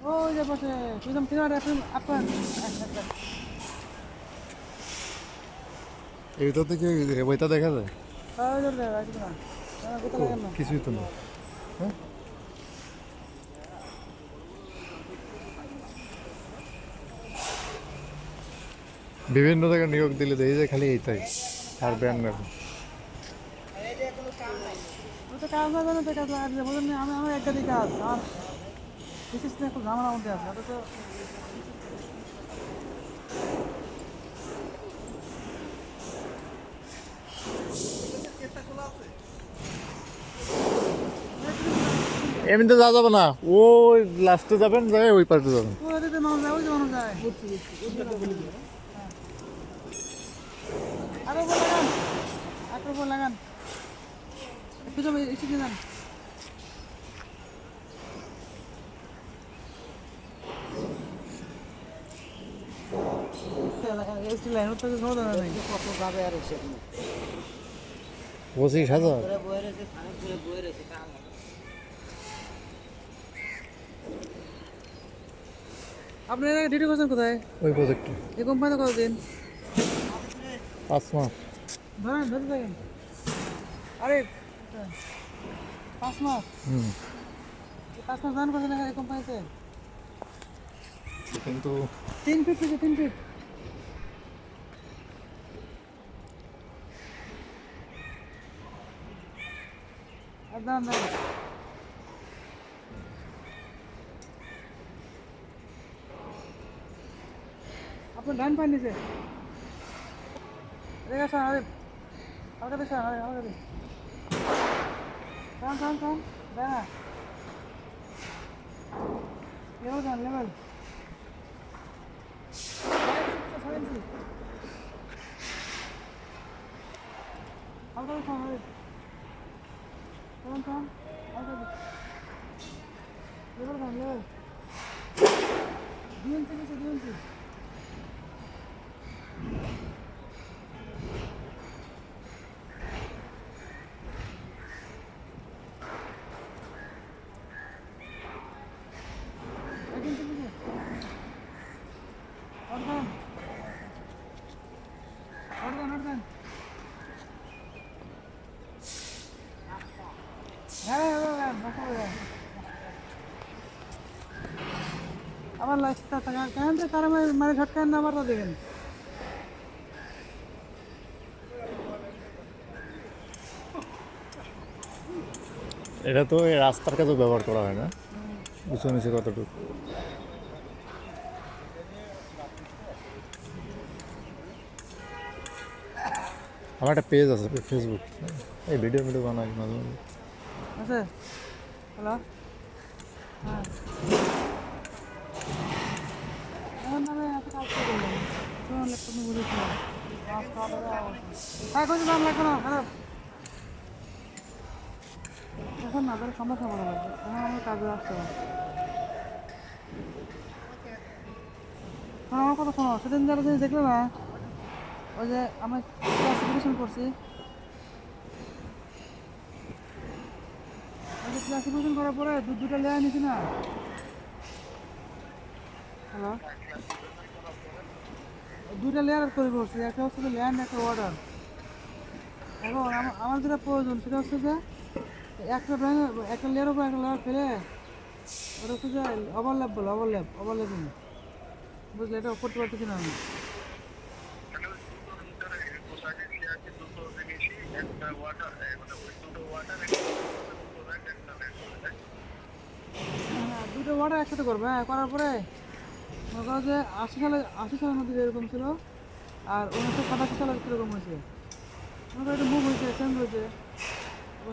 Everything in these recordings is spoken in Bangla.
ওই যে বসে প্রীতম কিনারে এখন আপনার এই থেকে দেখা যায়? ওই যে আসবে না না, কোথায় লাগেন না। কিছুই তো না। হ্যাঁ? বিভিন্ন জায়গায় নিয়োগ দিলে দেখি যে খালি এইটাই আর ব্যান না। কাজ না তো কাজ লাগবে বলুন না, আমি আমার একটা দিকে কাজ বিশেষ করে একটু ঝামেলার মধ্যে আছে ওটা তো এমনিতে যাওয়া যাবে না। ওই লাস্টে যাবেন যায় ওই পাশে যাবেন। যে আরও লাগান আরও লাগান। একটু এসে দিয়ে যান পঁচিশ হাজার? আপনি ডিউটি করছেন কোথায়? ওই প্রজেক্টে এই কোম্পানিতে কতদিন? পাঁচ মাস। ধরেন ধরে থাকেন। আরে পাঁচ মাস? হুম। পাঁচ মাস ধান করছেন এই কোম্পানিতে কিন্তু তিন ফিট থেকে তিন ফিট দাঁড়ান দাঁড়ান আপনার ডান পান নিচে এদিকে আসুন আরে আমাকে দিস আরে আমাকে দিস কাম কাম কাম দেখা লেভেল কাম লেভেল হালকা দিস আরে Tamam tamam. Hadi hadi. Dur oradan, dur. Düğün temizle, düğün temizle. আবার লাস্টটা থাকা। কেন যে তারা মানে ঝটকান না আবার দেবেন? এটা তো এই রাস্তার কাছে ব্যবহার করা হয় না। উঁচু নিচে কতটুকু? আমার একটা পেজ আছে ফেসবুক এই ভিডিও ভিডিও বানাই মাঝে মাঝে। আছে? হ্যালো হ্যাঁ। দাওয়া হ্যাঁ কিছু দাম না খারাপ এখন না তাহলে সমস্যা বলা লাগবে এখন আমার কথা শোনো সেদিন যারা জিনিস দেখলে না ওই যে আমি ক্লাসিফিকেশন করছি ক্লাসিফিকেশন করার পরে দু দুটা লেয়ার নিছি না হ্যালো দুটা লেয়ার করে করছি একটা হচ্ছে যে ল্যান্ড একটা ওয়াটার এখন আমার- আমার যেটা প্রয়োজন সেটা হচ্ছে যে একটা ব্যাঙ্ক একটা লেয়ার উপর একটা লেয়ার ফেলে ওটা হচ্ছে যে ওভারল্যাপ বলে ওভারল্যাপ ওভারল্যাপিং বুঝলে এটা করতে পারতেছি না আমি। হ্যাঁ, দুটো ওয়াটার একসাথে করবে হ্যাঁ করার পরে যে আশি সালে, আশি সালের মধ্যে এরকম ছিল, আর উনিশশো সাতাশি সালে কীরকম হয়েছে? মনে করো এটা মুভ হয়েছে চেঞ্জ হয়েছে।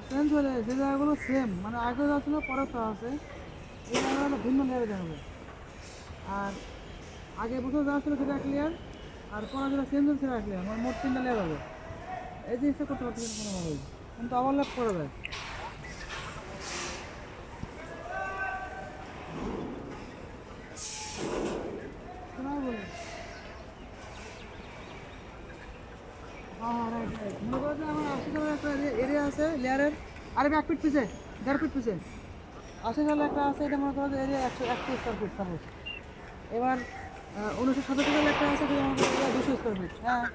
চেঞ্জ হলে যে জায়গাগুলো সেম মানে আগে যা ছিল পরে তা আছে। এই জায়গাগুলো ভিন্ন লেয়ারে দেখাবে আর আগে বছর যা ছিল সেটা এক আর পরে যেটা চেঞ্জ হয়েছে সেটা এক লেয়ার মানে মোট তিনটা লেয়ার হবে। এই জিনিসটা করতে পারছি কোনোভাবেই। কিন্তু ওভারল্যাপ করা যায় শোনাও বলে হ্যাঁ রাইট রাইট মনে করো যে আমার আশি টাকার একটা এরিয়া আছে লেয়ারের আরে এক ফিট পিছে, দেড় ফিট পিছে। আশি সালে একটা আছে, এটা মনে করো যে এরিয়া একশো একশো স্কোয়ার ফিট সাপোজ এবার উনিশশো সাতাশি সালে একটা আছে, সেটা মনে করো দুশো স্কোয়ার ফিট হ্যাঁ।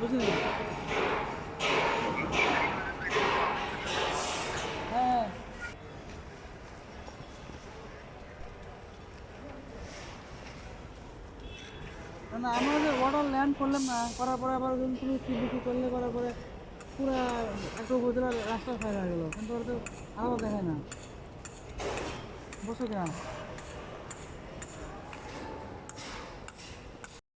বুঝলি হ্যাঁ না, না আমরা যে অর্ডার ল্যান্ড করলাম না করার পরে আবার যখন তুমি সিবিসি করলে করার পরে পুরো একটা উপজেলার রাস্তা ফায়দা হয়ে গেলো। কিন্তু ওরা তো আলাদা না। বসে কেন